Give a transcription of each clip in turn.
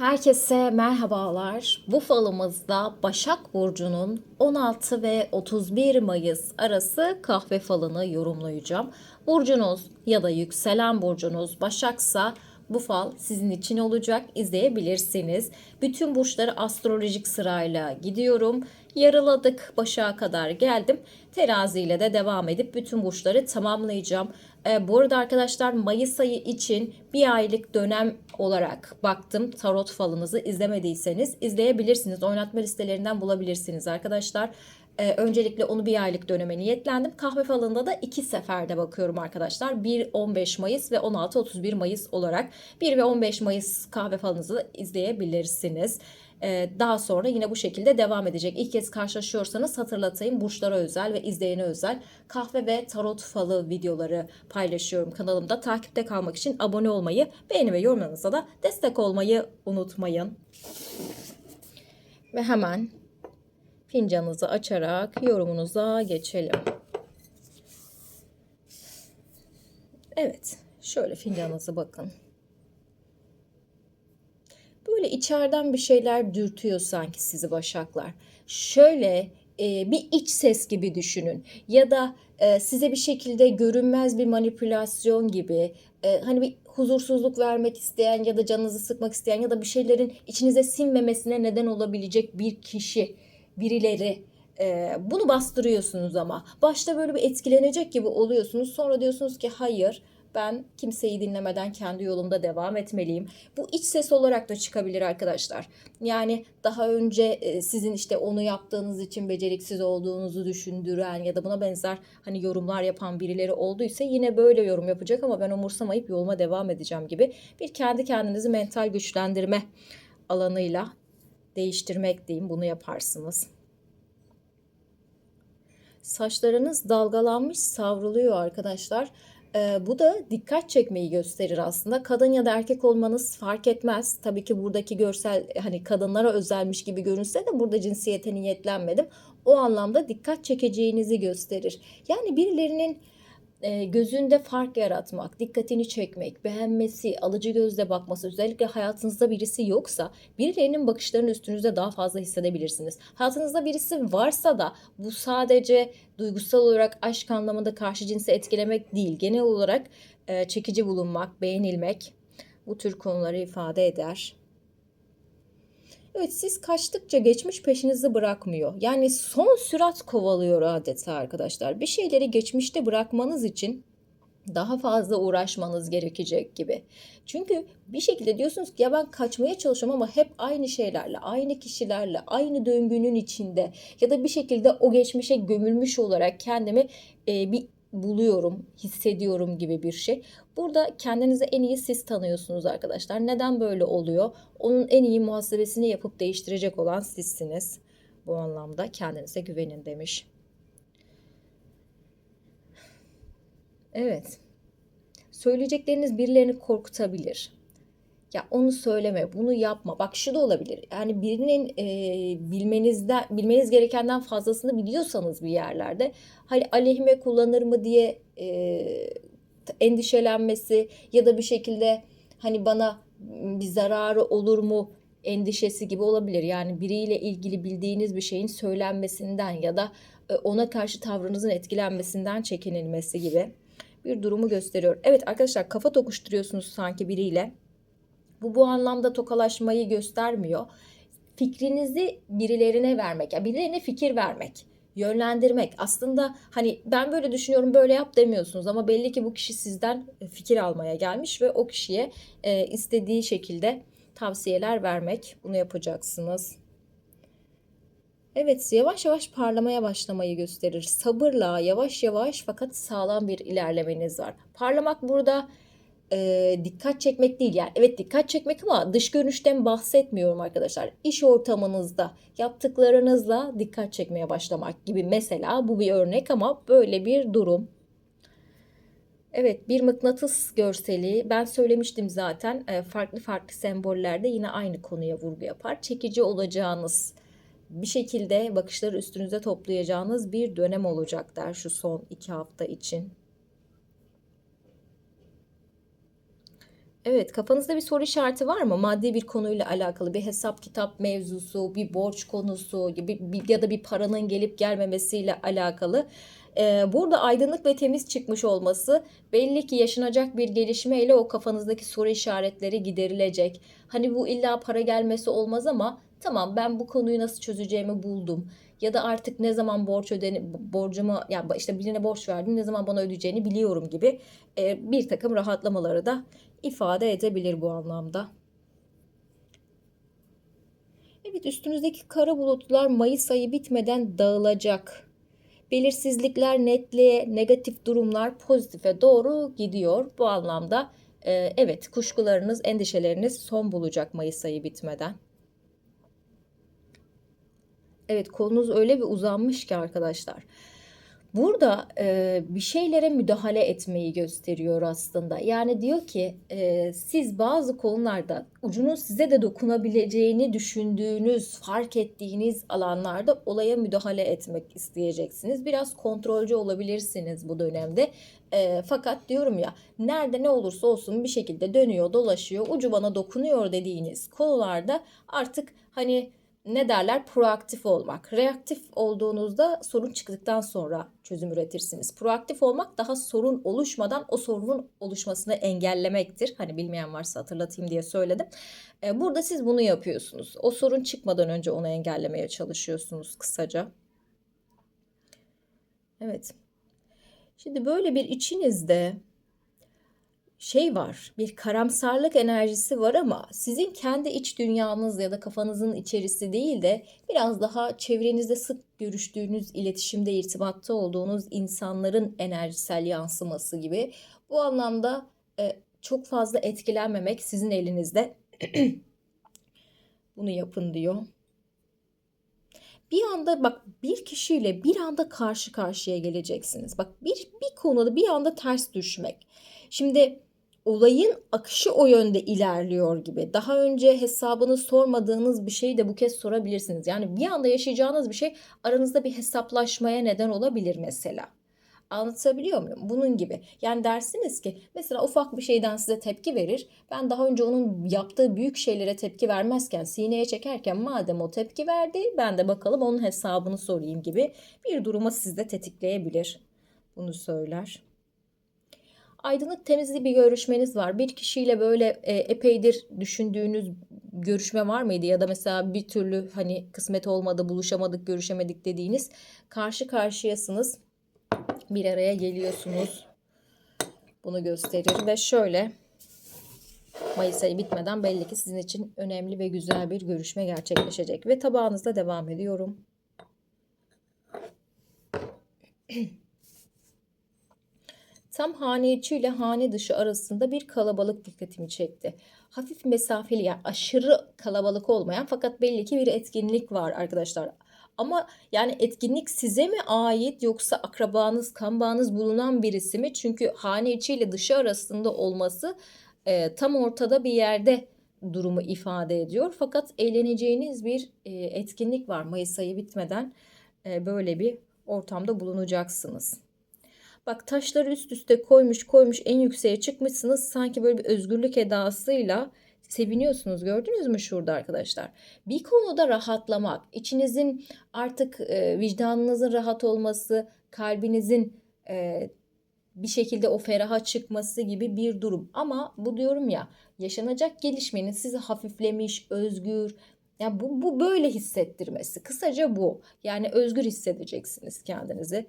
Herkese merhabalar. Bu falımızda Başak Burcu'nun 16 ve 31 Mayıs arası kahve falını yorumlayacağım. Burcunuz ya da yükselen burcunuz Başaksa bu fal sizin için olacak. İzleyebilirsiniz. Bütün burçları astrolojik sırayla gidiyorum. Yarıladık Başak'a kadar geldim. Terazi ile de devam edip bütün burçları tamamlayacağım. Ee, bu arada arkadaşlar Mayıs ayı için bir aylık dönem olarak baktım. Tarot falınızı izlemediyseniz izleyebilirsiniz. Oynatma listelerinden bulabilirsiniz arkadaşlar. Ee, öncelikle onu bir aylık döneme niyetlendim. Kahve falında da iki seferde bakıyorum arkadaşlar. 1-15 Mayıs ve 16-31 Mayıs olarak 1 ve 15 Mayıs kahve falınızı izleyebilirsiniz. Ee, daha sonra yine bu şekilde devam edecek. İlk kez karşılaşıyorsanız hatırlatayım burçlara özel ve izleyene özel kahve ve tarot falı videoları paylaşıyorum kanalımda. Takipte kalmak için abone olmayı, beğeni ve yorumlarınıza da destek olmayı unutmayın. Ve hemen fincanınızı açarak yorumunuza geçelim. Evet, şöyle fincanınızı bakın. Böyle içeriden bir şeyler dürtüyor sanki sizi başaklar. Şöyle e, bir iç ses gibi düşünün. Ya da e, size bir şekilde görünmez bir manipülasyon gibi e, hani bir huzursuzluk vermek isteyen ya da canınızı sıkmak isteyen ya da bir şeylerin içinize sinmemesine neden olabilecek bir kişi, birileri e, bunu bastırıyorsunuz ama. Başta böyle bir etkilenecek gibi oluyorsunuz. Sonra diyorsunuz ki hayır ben kimseyi dinlemeden kendi yolumda devam etmeliyim. Bu iç ses olarak da çıkabilir arkadaşlar. Yani daha önce e, sizin işte onu yaptığınız için beceriksiz olduğunuzu düşündüren ya da buna benzer hani yorumlar yapan birileri olduysa yine böyle yorum yapacak ama ben umursamayıp yoluma devam edeceğim gibi bir kendi kendinizi mental güçlendirme alanıyla değiştirmek diyeyim bunu yaparsınız. Saçlarınız dalgalanmış savruluyor arkadaşlar. Ee, bu da dikkat çekmeyi gösterir aslında. Kadın ya da erkek olmanız fark etmez. Tabii ki buradaki görsel hani kadınlara özelmiş gibi görünse de burada cinsiyete niyetlenmedim. O anlamda dikkat çekeceğinizi gösterir. Yani birilerinin gözünde fark yaratmak, dikkatini çekmek, beğenmesi, alıcı gözle bakması, özellikle hayatınızda birisi yoksa birilerinin bakışlarını üstünüzde daha fazla hissedebilirsiniz. Hayatınızda birisi varsa da bu sadece duygusal olarak aşk anlamında karşı cinsi etkilemek değil. Genel olarak çekici bulunmak, beğenilmek bu tür konuları ifade eder. Evet siz kaçtıkça geçmiş peşinizi bırakmıyor. Yani son sürat kovalıyor adeta arkadaşlar. Bir şeyleri geçmişte bırakmanız için daha fazla uğraşmanız gerekecek gibi. Çünkü bir şekilde diyorsunuz ki ya ben kaçmaya çalışıyorum ama hep aynı şeylerle, aynı kişilerle, aynı döngünün içinde ya da bir şekilde o geçmişe gömülmüş olarak kendimi e, bir buluyorum, hissediyorum gibi bir şey. Burada kendinizi en iyi siz tanıyorsunuz arkadaşlar. Neden böyle oluyor? Onun en iyi muhasebesini yapıp değiştirecek olan sizsiniz. Bu anlamda kendinize güvenin demiş. Evet. Söyleyecekleriniz birilerini korkutabilir. Ya onu söyleme, bunu yapma. Bak şu da olabilir. Yani birinin e, bilmenizden, bilmeniz gerekenden fazlasını biliyorsanız bir yerlerde, hani aleyhime kullanır mı diye e, endişelenmesi ya da bir şekilde hani bana bir zararı olur mu endişesi gibi olabilir. Yani biriyle ilgili bildiğiniz bir şeyin söylenmesinden ya da e, ona karşı tavrınızın etkilenmesinden çekinilmesi gibi bir durumu gösteriyor. Evet arkadaşlar kafa tokuşturuyorsunuz sanki biriyle. Bu bu anlamda tokalaşmayı göstermiyor. Fikrinizi birilerine vermek, yani birilerine fikir vermek, yönlendirmek. Aslında hani ben böyle düşünüyorum böyle yap demiyorsunuz ama belli ki bu kişi sizden fikir almaya gelmiş ve o kişiye e, istediği şekilde tavsiyeler vermek. Bunu yapacaksınız. Evet, yavaş yavaş parlamaya başlamayı gösterir. Sabırla, yavaş yavaş fakat sağlam bir ilerlemeniz var. Parlamak burada e, dikkat çekmek değil yani evet dikkat çekmek ama dış görünüşten bahsetmiyorum arkadaşlar. İş ortamınızda yaptıklarınızla dikkat çekmeye başlamak gibi mesela bu bir örnek ama böyle bir durum. Evet bir mıknatıs görseli ben söylemiştim zaten e, farklı farklı sembollerde yine aynı konuya vurgu yapar. Çekici olacağınız bir şekilde bakışları üstünüze toplayacağınız bir dönem olacak der şu son iki hafta için. Evet, kafanızda bir soru işareti var mı? Maddi bir konuyla alakalı bir hesap kitap mevzusu, bir borç konusu ya da bir paranın gelip gelmemesiyle alakalı. Ee, burada aydınlık ve temiz çıkmış olması belli ki yaşanacak bir gelişmeyle o kafanızdaki soru işaretleri giderilecek. Hani bu illa para gelmesi olmaz ama tamam ben bu konuyu nasıl çözeceğimi buldum. Ya da artık ne zaman borç ödeni borcumu ya işte birine borç verdim ne zaman bana ödeyeceğini biliyorum gibi e, bir takım rahatlamaları da ifade edebilir bu anlamda. Evet üstünüzdeki kara bulutlar Mayıs ayı bitmeden dağılacak. Belirsizlikler netliğe, negatif durumlar pozitife doğru gidiyor. Bu anlamda e, evet kuşkularınız, endişeleriniz son bulacak Mayıs ayı bitmeden. Evet kolunuz öyle bir uzanmış ki arkadaşlar. Burada e, bir şeylere müdahale etmeyi gösteriyor aslında. Yani diyor ki e, siz bazı konularda ucunun size de dokunabileceğini düşündüğünüz, fark ettiğiniz alanlarda olaya müdahale etmek isteyeceksiniz. Biraz kontrolcü olabilirsiniz bu dönemde. E, fakat diyorum ya nerede ne olursa olsun bir şekilde dönüyor, dolaşıyor, ucu bana dokunuyor dediğiniz konularda artık hani ne derler proaktif olmak. Reaktif olduğunuzda sorun çıktıktan sonra çözüm üretirsiniz. Proaktif olmak daha sorun oluşmadan o sorunun oluşmasını engellemektir. Hani bilmeyen varsa hatırlatayım diye söyledim. E, Burada siz bunu yapıyorsunuz. O sorun çıkmadan önce onu engellemeye çalışıyorsunuz kısaca. Evet. Şimdi böyle bir içinizde şey var, bir karamsarlık enerjisi var ama sizin kendi iç dünyanız ya da kafanızın içerisi değil de biraz daha çevrenizde sık görüştüğünüz, iletişimde, irtibatta olduğunuz insanların enerjisel yansıması gibi. Bu anlamda e, çok fazla etkilenmemek sizin elinizde. Bunu yapın diyor. Bir anda bak bir kişiyle bir anda karşı karşıya geleceksiniz. Bak bir bir konuda bir anda ters düşmek. Şimdi olayın akışı o yönde ilerliyor gibi. Daha önce hesabını sormadığınız bir şeyi de bu kez sorabilirsiniz. Yani bir anda yaşayacağınız bir şey aranızda bir hesaplaşmaya neden olabilir mesela. Anlatabiliyor muyum? Bunun gibi. Yani dersiniz ki mesela ufak bir şeyden size tepki verir. Ben daha önce onun yaptığı büyük şeylere tepki vermezken, sineye çekerken madem o tepki verdi, ben de bakalım onun hesabını sorayım gibi bir duruma sizde tetikleyebilir. Bunu söyler. Aydınlık temizli bir görüşmeniz var. Bir kişiyle böyle e, epeydir düşündüğünüz görüşme var mıydı? Ya da mesela bir türlü hani kısmet olmadı, buluşamadık, görüşemedik dediğiniz karşı karşıyasınız. Bir araya geliyorsunuz. Bunu gösterir ve şöyle Mayıs ayı bitmeden belli ki sizin için önemli ve güzel bir görüşme gerçekleşecek. Ve tabağınızda devam ediyorum. Tam hane içi ile hane dışı arasında bir kalabalık dikkatimi çekti. Hafif mesafeli yani aşırı kalabalık olmayan fakat belli ki bir etkinlik var arkadaşlar. Ama yani etkinlik size mi ait yoksa akrabanız, kan bağınız bulunan birisi mi? Çünkü hane içi ile dışı arasında olması e, tam ortada bir yerde durumu ifade ediyor. Fakat eğleneceğiniz bir e, etkinlik var Mayıs ayı bitmeden e, böyle bir ortamda bulunacaksınız. Bak taşları üst üste koymuş koymuş en yükseğe çıkmışsınız. Sanki böyle bir özgürlük edasıyla seviniyorsunuz. Gördünüz mü şurada arkadaşlar? Bir konuda rahatlamak, içinizin artık e, vicdanınızın rahat olması, kalbinizin e, bir şekilde o feraha çıkması gibi bir durum. Ama bu diyorum ya yaşanacak gelişmenin sizi hafiflemiş, özgür, yani bu, bu böyle hissettirmesi. Kısaca bu. Yani özgür hissedeceksiniz kendinizi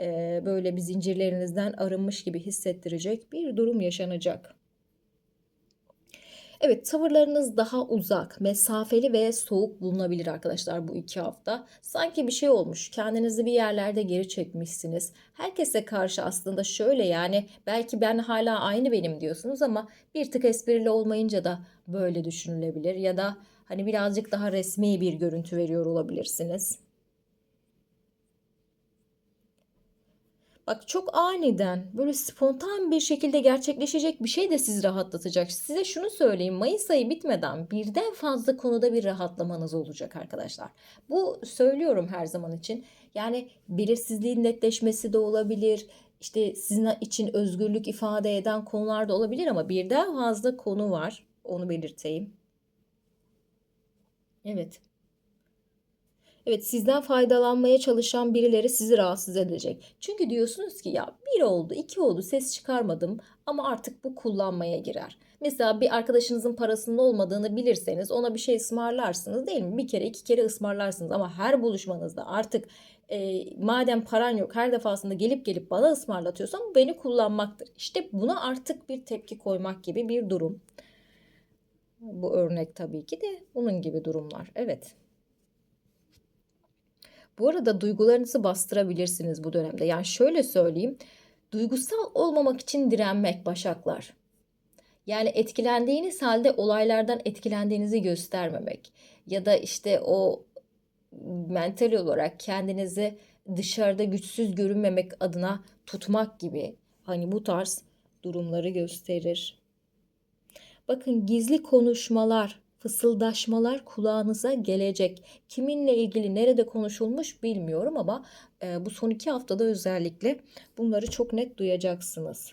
e, böyle bir zincirlerinizden arınmış gibi hissettirecek bir durum yaşanacak. Evet tavırlarınız daha uzak, mesafeli ve soğuk bulunabilir arkadaşlar bu iki hafta. Sanki bir şey olmuş, kendinizi bir yerlerde geri çekmişsiniz. Herkese karşı aslında şöyle yani belki ben hala aynı benim diyorsunuz ama bir tık esprili olmayınca da böyle düşünülebilir. Ya da hani birazcık daha resmi bir görüntü veriyor olabilirsiniz. Bak çok aniden böyle spontan bir şekilde gerçekleşecek bir şey de sizi rahatlatacak. Size şunu söyleyeyim Mayıs ayı bitmeden birden fazla konuda bir rahatlamanız olacak arkadaşlar. Bu söylüyorum her zaman için. Yani belirsizliğin netleşmesi de olabilir. işte sizin için özgürlük ifade eden konular da olabilir ama birden fazla konu var. Onu belirteyim. Evet. Evet sizden faydalanmaya çalışan birileri sizi rahatsız edecek. Çünkü diyorsunuz ki ya bir oldu, iki oldu ses çıkarmadım ama artık bu kullanmaya girer. Mesela bir arkadaşınızın parasının olmadığını bilirseniz ona bir şey ısmarlarsınız değil mi? Bir kere iki kere ısmarlarsınız ama her buluşmanızda artık e, madem paran yok her defasında gelip gelip bana ısmarlatıyorsan bu beni kullanmaktır. İşte buna artık bir tepki koymak gibi bir durum. Bu örnek tabii ki de bunun gibi durumlar. Evet. Bu arada duygularınızı bastırabilirsiniz bu dönemde. Yani şöyle söyleyeyim. Duygusal olmamak için direnmek başaklar. Yani etkilendiğiniz halde olaylardan etkilendiğinizi göstermemek ya da işte o mental olarak kendinizi dışarıda güçsüz görünmemek adına tutmak gibi hani bu tarz durumları gösterir. Bakın gizli konuşmalar, fısıldaşmalar kulağınıza gelecek. Kiminle ilgili nerede konuşulmuş bilmiyorum ama e, bu son iki haftada özellikle bunları çok net duyacaksınız.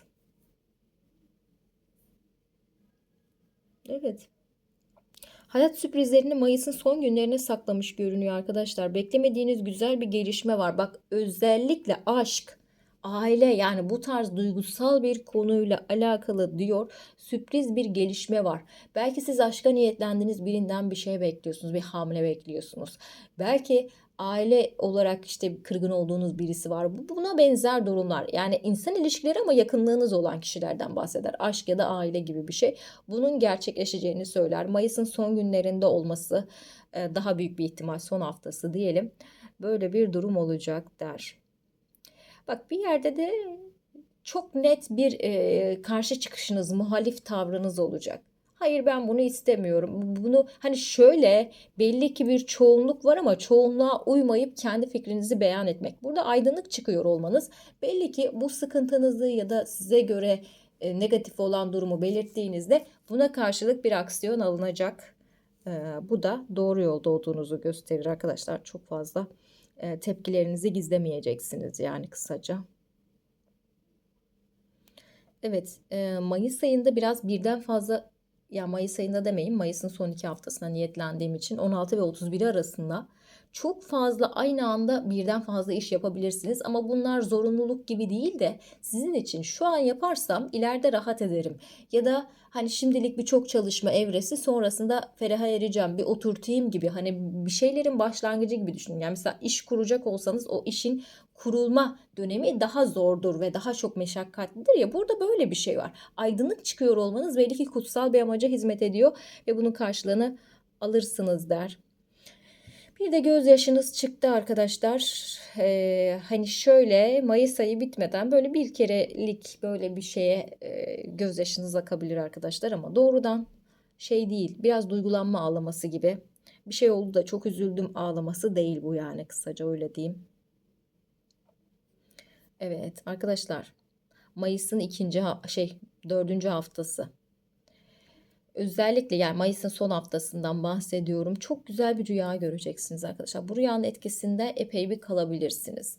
Evet. Hayat sürprizlerini Mayıs'ın son günlerine saklamış görünüyor arkadaşlar. Beklemediğiniz güzel bir gelişme var. Bak özellikle aşk, aile yani bu tarz duygusal bir konuyla alakalı diyor sürpriz bir gelişme var. Belki siz aşka niyetlendiğiniz birinden bir şey bekliyorsunuz, bir hamle bekliyorsunuz. Belki aile olarak işte kırgın olduğunuz birisi var. Buna benzer durumlar. Yani insan ilişkileri ama yakınlığınız olan kişilerden bahseder. Aşk ya da aile gibi bir şey. Bunun gerçekleşeceğini söyler. Mayıs'ın son günlerinde olması e, daha büyük bir ihtimal son haftası diyelim. Böyle bir durum olacak der. Bak bir yerde de çok net bir e, karşı çıkışınız, muhalif tavrınız olacak. Hayır ben bunu istemiyorum. Bunu hani şöyle belli ki bir çoğunluk var ama çoğunluğa uymayıp kendi fikrinizi beyan etmek. Burada aydınlık çıkıyor olmanız belli ki bu sıkıntınızı ya da size göre e, negatif olan durumu belirttiğinizde buna karşılık bir aksiyon alınacak. E, bu da doğru yolda olduğunuzu gösterir arkadaşlar. Çok fazla e, tepkilerinizi gizlemeyeceksiniz yani kısaca. Evet, e, Mayıs ayında biraz birden fazla ya Mayıs ayında demeyin Mayıs'ın son iki haftasına niyetlendiğim için 16 ve 31 arasında çok fazla aynı anda birden fazla iş yapabilirsiniz ama bunlar zorunluluk gibi değil de sizin için şu an yaparsam ileride rahat ederim ya da hani şimdilik bir çok çalışma evresi sonrasında feraha ereceğim bir oturtayım gibi hani bir şeylerin başlangıcı gibi düşünün. Yani mesela iş kuracak olsanız o işin kurulma dönemi daha zordur ve daha çok meşakkatlidir ya burada böyle bir şey var. Aydınlık çıkıyor olmanız belli ki kutsal bir amaca hizmet ediyor ve bunun karşılığını alırsınız der. Bir de gözyaşınız çıktı arkadaşlar. Ee, hani şöyle Mayıs ayı bitmeden böyle bir kerelik böyle bir şeye e, gözyaşınız akabilir arkadaşlar ama doğrudan şey değil. Biraz duygulanma ağlaması gibi. Bir şey oldu da çok üzüldüm ağlaması değil bu yani kısaca öyle diyeyim. Evet arkadaşlar Mayıs'ın ikinci şey dördüncü haftası. Özellikle yani Mayıs'ın son haftasından bahsediyorum. Çok güzel bir rüya göreceksiniz arkadaşlar. Bu rüyanın etkisinde epey bir kalabilirsiniz.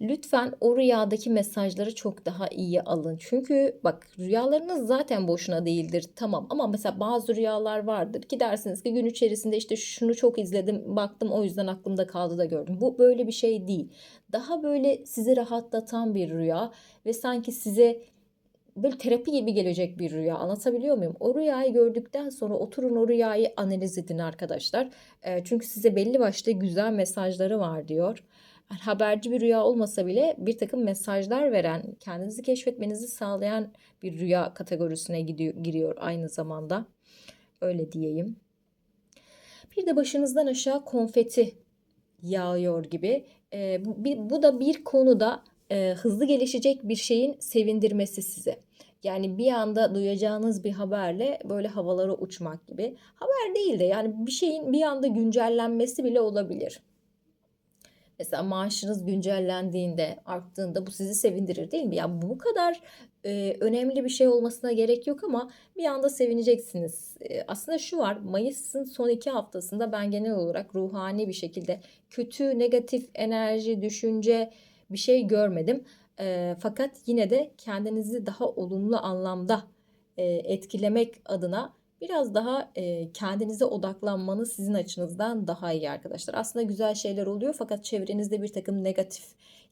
Lütfen o rüyadaki mesajları çok daha iyi alın. Çünkü bak rüyalarınız zaten boşuna değildir. Tamam ama mesela bazı rüyalar vardır ki dersiniz ki gün içerisinde işte şunu çok izledim, baktım o yüzden aklımda kaldı da gördüm. Bu böyle bir şey değil. Daha böyle sizi rahatlatan bir rüya ve sanki size böyle terapi gibi gelecek bir rüya anlatabiliyor muyum? O rüyayı gördükten sonra oturun o rüyayı analiz edin arkadaşlar. E, çünkü size belli başlı güzel mesajları var diyor. Yani haberci bir rüya olmasa bile bir takım mesajlar veren, kendinizi keşfetmenizi sağlayan bir rüya kategorisine gidiyor, giriyor aynı zamanda. Öyle diyeyim. Bir de başınızdan aşağı konfeti yağıyor gibi. E, bu, bu da bir konuda e, hızlı gelişecek bir şeyin sevindirmesi size. Yani bir anda duyacağınız bir haberle böyle havalara uçmak gibi. Haber değil de yani bir şeyin bir anda güncellenmesi bile olabilir. Mesela maaşınız güncellendiğinde, arttığında bu sizi sevindirir değil mi? Yani bu kadar e, önemli bir şey olmasına gerek yok ama bir anda sevineceksiniz. E, aslında şu var, Mayıs'ın son iki haftasında ben genel olarak ruhani bir şekilde kötü, negatif enerji, düşünce bir şey görmedim. Eee, fakat yine de kendinizi daha olumlu anlamda, eee, etkilemek adına biraz daha, eee, kendinize odaklanmanız sizin açınızdan daha iyi arkadaşlar. Aslında güzel şeyler oluyor fakat çevrenizde birtakım negatif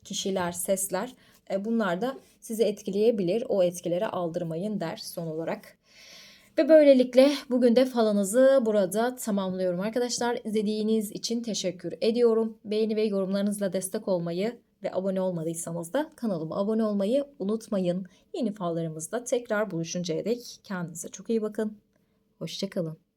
kişiler, sesler, eee, bunlar da sizi etkileyebilir. O etkilere aldırmayın der son olarak. Ve böylelikle bugün de falınızı burada tamamlıyorum arkadaşlar. İzlediğiniz için teşekkür ediyorum. Beğeni ve yorumlarınızla destek olmayı ve abone olmadıysanız da kanalıma abone olmayı unutmayın. Yeni fallarımızda tekrar buluşuncaya dek kendinize çok iyi bakın. Hoşçakalın.